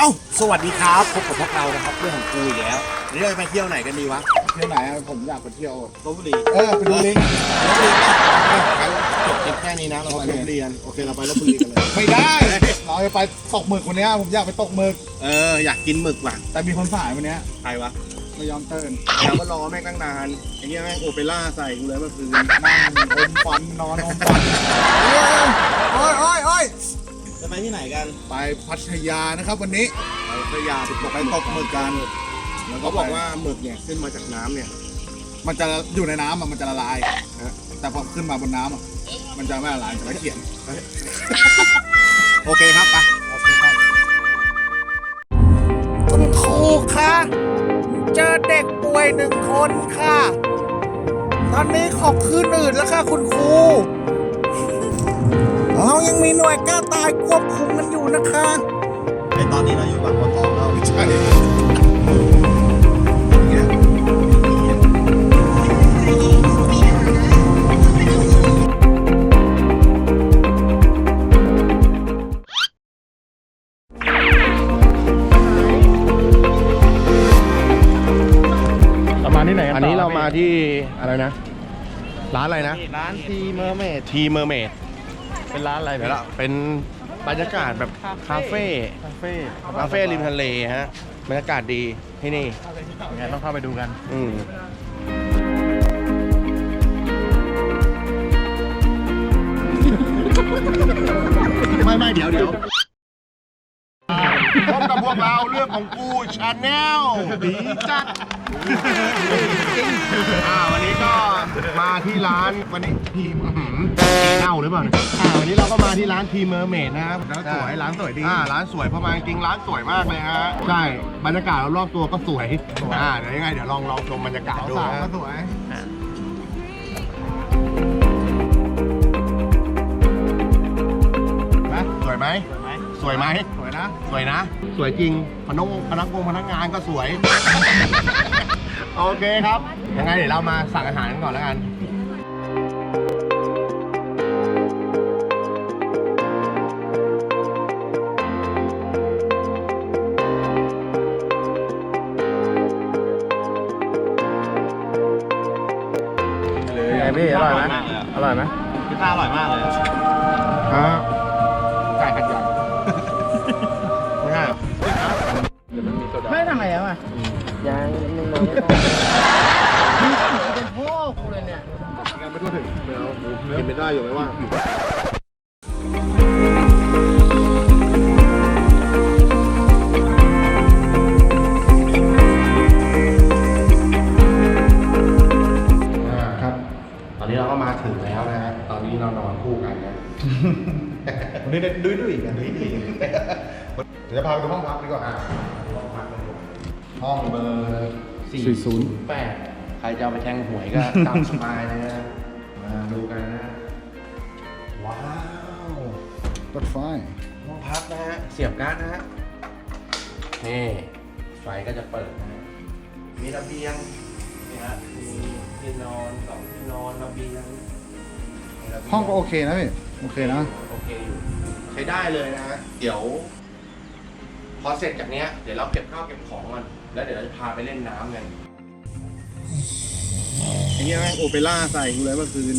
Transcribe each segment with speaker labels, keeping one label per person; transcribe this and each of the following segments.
Speaker 1: เอ้า สวัสดีครับ พบกับพวกเรานะครับเรื่องของกูอีกแล้ววันนี้เราจะไปเที่ยวไหนกันดีวะ
Speaker 2: เที่ยวไหนอะผมอยากไปเที่ยว
Speaker 1: ลบบุรี
Speaker 2: เออไปดูลิง
Speaker 1: ลบบุรีนะจบคลิปแค่นี้นะ เราไปลบบุรีกันโอเค เราไปลบบุรีกันเลย
Speaker 2: ไม่ได้ เราจะไปตกหมึกวันเนี้ยผมอยากไปตกหมึก
Speaker 1: เออ อยากกินหมึกว่ะ
Speaker 2: แต่มีคนสายวันเนี้ย
Speaker 1: ใครวะ
Speaker 2: ไม่ยอมเตือน
Speaker 1: เราก็รอแม่งตั้งนานไอ้เงี้ยแม่งโอเปร่าใส่กูเลยเมื่อคืน
Speaker 2: นั่งอมฟันนอนอมฟันโอ้ยโอ้ยโอ้ย
Speaker 1: จะไปที่ไหนกัน
Speaker 2: ไปพัทยานะครับวันนี้
Speaker 1: ไปพัทยาไปตก
Speaker 2: ไปตกหมึกกันแล้ว
Speaker 1: เขาบอกว่าหมึกเนี่ยขึ้นมาจากน้ำเนี่ย
Speaker 2: มันจะอยู่ในน้ำอะมันจะละลาย
Speaker 1: ฮะ
Speaker 2: แต่พอขึ้นมาบนน้ำอะมันจะไม่ละลายมันจะไม่เขียน
Speaker 1: โอเคครับไป
Speaker 2: โอเคครับ
Speaker 3: คุณครูคะเจอเด็กป่วยหนึ่งคนค่ะ ตอนนี้ขอบคืนอื่นแล้วค่ะคุณครู เรายังมีหน่วยกล้าตายควบคุมกันอยู่นะคะ
Speaker 1: ไอตอนนี้เราอยู่บางบัวทองแล้ว
Speaker 2: ใช่
Speaker 4: เรามาที่ไหนกัน
Speaker 5: อันนี้เรามาที่อะไรนะ ร้านอะไรนะ
Speaker 4: ร้านทีเมอร์เมด
Speaker 5: ทีเมอร์เมด
Speaker 4: เป็นร้านอะไร
Speaker 5: เดี๋ยวละเป็นบรรยากาศแบบคาเฟ่
Speaker 4: คาเฟ่
Speaker 5: คาเฟ่ริมทะเลฮะบรรยากาศดีที่นี่
Speaker 4: ยังไงต้องเข้าไปดูกัน
Speaker 5: อืม
Speaker 2: ไม่ไม่เดี๋ยวเดี๋ยว
Speaker 5: พบกับพวกเราเรื่องของกูชาแนลดีจัดอ่าวันนี้ก็ มาที่ร้านวันนี้ทีมอื้อหือเน่าหรือเปล่าเนี่ยอ่าวันนี้เราก็มาที่ร้านทีเมอร์เมดนะครับ
Speaker 2: ร้านสวยร้านสวยดี
Speaker 5: อ่าร้านสวยเพราะมาจริงๆร้านสวยมากเลยฮะใช่บรรยากาศรอบๆตัวก็สวยอ่าเดี๋ยวยังไงเดี๋ยวลองลองชมบรรยากาศดู
Speaker 2: สาว
Speaker 5: นะ
Speaker 2: ก็สวย
Speaker 5: นะสวยไหม สวยไหม
Speaker 2: สวยนะ
Speaker 5: สวยนะ สวยจริง พนักงพนักงงพนักงานก็สวย โอเคครับ ยังไงเดี๋ยวเรามาสั่งอาหารกันก่อนแล้วกัน
Speaker 4: พี่อร่อยไหมอร่อยไหม
Speaker 1: พิซซ่าอร่อยมากเลย
Speaker 5: ฮะ
Speaker 2: ไก่ขัดหยอด
Speaker 5: ไม่ใช่
Speaker 3: ไม่ทำไมอะยังยังนอนเป็นพ่อกูเลยเนี่ย
Speaker 5: ไม่พูดถึงเดี๋ยวกินไม่ได้อยู่ไหมว่า กัน
Speaker 2: ดุยดุย
Speaker 5: เดี๋ยวจะพาไปดูห้องพักดีกว่าอะห้องพักดีกว่า
Speaker 2: ห้องเบอร์
Speaker 5: สี่ศูนย์แปดใครจะเอาไปแทงหวยก็ตามสบายนะฮะมาดูกันนะ ว้าว
Speaker 2: รถไฟ
Speaker 5: ห้องพักนะฮะ เสียบการ์ดนะฮะ นี่ ไฟก็จะเปิดนะฮะมีระเบียงนี่ฮะ มีที่นอนสองที่นอนระเบียงมีระเบีย
Speaker 2: ห้องก็โอเคนะพี่ โอเคนะ
Speaker 5: โอเคอยู่ ใช้ได้เลยนะฮะเดี๋ยว พอเสร็จจากเนี้ยเดี๋ยวเราเก็บข้าวเก็บของกันแล้วเดี๋ยวเราจะพาไปเล่นน้ำกัน
Speaker 1: ไอ้เนี้ยแม่งโอเปร่าใส่กูเลยเมื่อคืน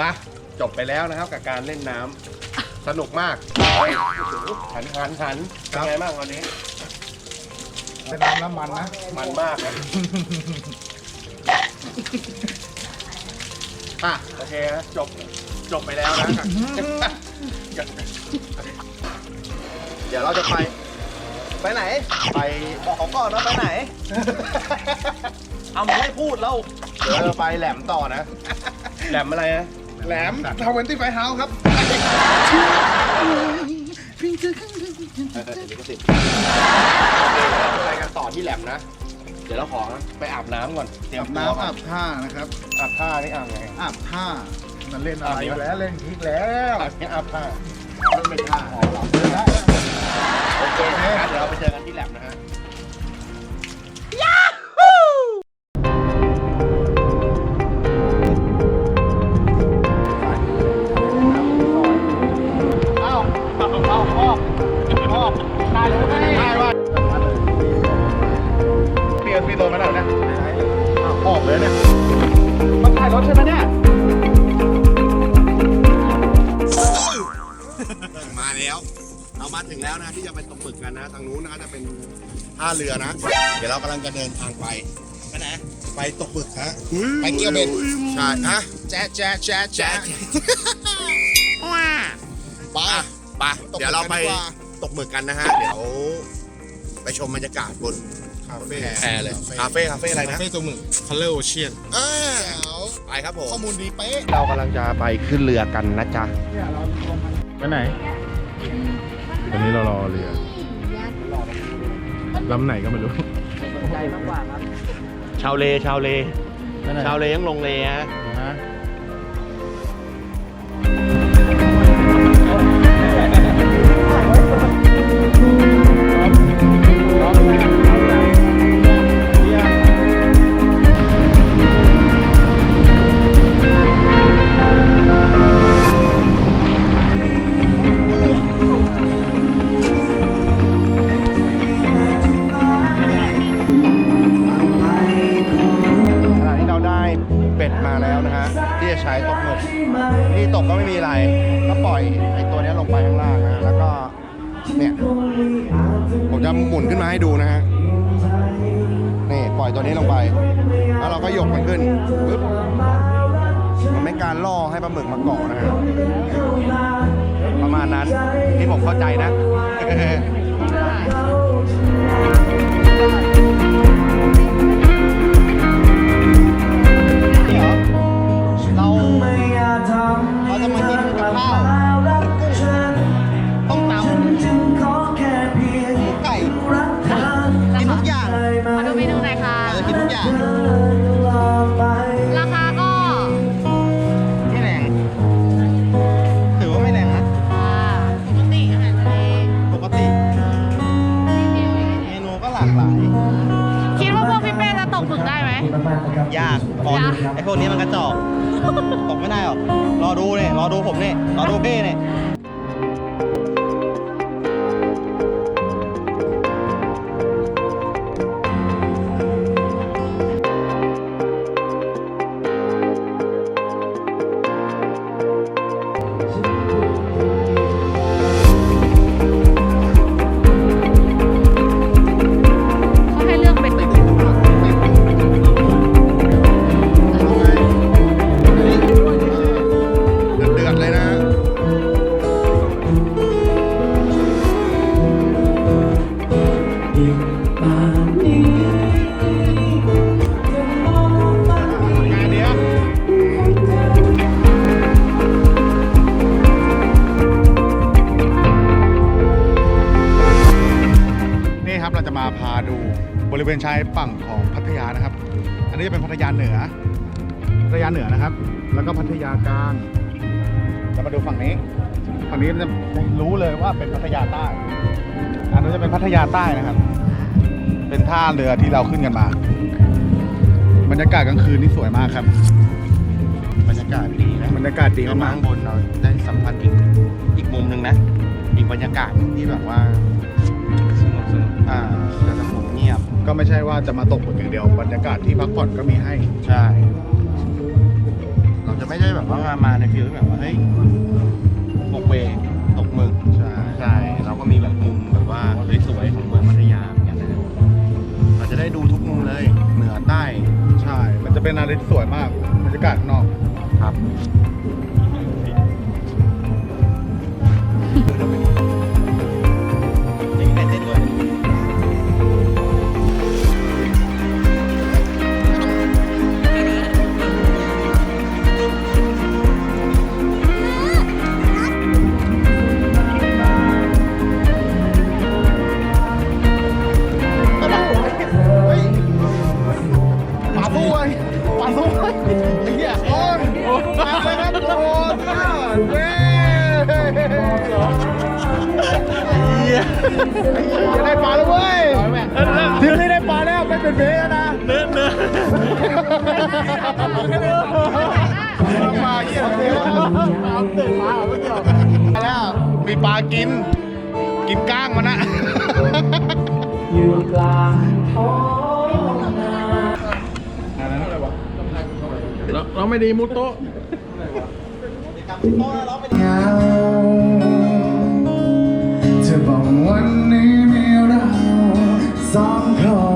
Speaker 2: มา
Speaker 5: จบไปแล้วนะครับกับการเล่นน้ำสนุกมากหันหันหันเป็นไงบ้างวันนี้
Speaker 2: เป็นน้ำน้ำมันนะ
Speaker 5: มันมากนะ อะโอเคฮะจบจบไปแล้วนะ เดี๋ยวเราจะไป ไปไหน ไปบอกเขาก่อนว่าไปไหน เอามึงไม่พูดแล้ว เดี๋ยวเราไปแหลมต่อนะ แหลมอะไรนะ
Speaker 2: แหลมทาวเวนตี้ไฟเฮาส์ครับ
Speaker 5: เออเดี๋ยวลิขสิทธิ์โอเคเดี๋ยวเราไปกันต่อที่แหลมนะ เดี๋ยวเราขอไปอาบน้ำก่อนเตรียม
Speaker 2: อาบ
Speaker 5: ตัว
Speaker 2: น้ำ
Speaker 5: ก่อ
Speaker 2: อานบท่านะครับ
Speaker 5: อาบผ้านี่อาบไง
Speaker 2: อาบท่า มันเล่นอะไร
Speaker 5: อาบอีก
Speaker 2: แล้วเล่นทิกแล้ว
Speaker 5: อาบนี่อาบผ้า
Speaker 2: เล่นเป็นท่า
Speaker 5: โอเคงั้นเดี๋ยวเราไปเจอกันที่แลบนะฮะ
Speaker 2: เรื
Speaker 1: อนะ เดี๋ยวเรากำลังจะเดินทางไป ไปไหนไปตกหมึกฮะไปเกี่ยวเบ็ดใช่ฮะแจ๊ะแจ๊ะแจ๊ะแจ๊ะไปไปเดี๋ยวเราไปตกหมึกกันนะฮะ เดี๋ยว ไปชมบรรยากาศบนคาเฟ่แอร์เลยคาเฟ่คาเฟ่อะไรนะ
Speaker 2: คาเฟ่ตัวหมึกคัลเลอร์โอเชียน
Speaker 1: อ่าไปครับผมข้อมูลดีเป๊ะ
Speaker 5: เรากำลังจะไปขึ้นเรือกันนะจ๊ะ
Speaker 4: ไปไหนตอนนี้เรารอเรือ ลำไหนก็ไม่รู้
Speaker 5: ชาวเลชาวเล
Speaker 4: ไปไหน
Speaker 5: ชาวเลยังลงเลฮะ เนี่ย ผมจะหมุนขึ้นมาให้ดูนะฮะ นี่ปล่อยตัวนี้ลงไป แล้วเราก็ยกมันขึ้นปึ๊บมันเป็นการล่อให้ปลาหมึกมาเกาะนะฮะ ประมาณนั้นที่ผมเข้าใจนะ ยากฟอน
Speaker 6: ยาก
Speaker 5: ไอพวกนี้มันกระจอกตกไม่ได้หรอกรอดูเนี่ยรอดูผมเนี่ยรอดูพี่เนี่ย
Speaker 2: งานเนี้ยนี่ครับเราจะมาพาดูบริเวณชายฝั่งของพัทยานะครับ อันนี้จะเป็นพัทยาเหนือ พัทยาเหนือนะครับ แล้วก็พัทยากลางเรามาดูฝั่งนี้ ฝั่งนี้จะรู้เลยว่าเป็นพัทยาใต้อันนี้นจะเป็นพัทยาใต้นะครับ เป็นท่าเรือที่เราขึ้นกันมา บรรยากาศกลางคืนนี่สวยมากครับ
Speaker 5: บรรยากาศดีนะ
Speaker 2: บรรยากาศดี
Speaker 5: ขึ้นมา
Speaker 2: มาก
Speaker 5: ข้างบนเราได้สัมผัสอีกอีกมุมหนึ่งนะ อีกบรรยากาศหนึ่งที่แบบว่าสนุกสนุกอ่าจะสงบเงียบ
Speaker 2: ๆก็ไม่ใช่ว่าจะมาตกหมึกอย่างเดียว บรรยากาศที่พักผ่อนก็มีให้
Speaker 5: ใช่ เราจะไม่ได้แบบว่ามาในฟิลที่แบบว่าเฮ้ยตกเวกตกหมึก
Speaker 2: ใช่
Speaker 5: ใช่ เราก็มีแบบมุมแบบว่าสวยๆของเมืองพัทยาเหมือน ได้ ใช่
Speaker 2: มันจะเป็นอะไรที่สวยมากบรรยากาศข้างนอก
Speaker 5: ครับู้
Speaker 2: ไว้ปั่นสู้ไว้เหี้ยโอ้ยมาแลยครับโอ้ยเว้ย
Speaker 5: จะได้ปลาแล้วเว้ยทีมนี้ได้ปลาแล้วไม่เป็นเบ้นะเนื้อเนื้อมาเยี่ยเมลาเตะปมาไม่เกี่ยวแล้วมีปลากิน กินก้างมันนะ
Speaker 2: อยู่กลางท้องนา เราเราไม่ดีมุดโต๊ะเธอบอกวันนี้มีเราสองคน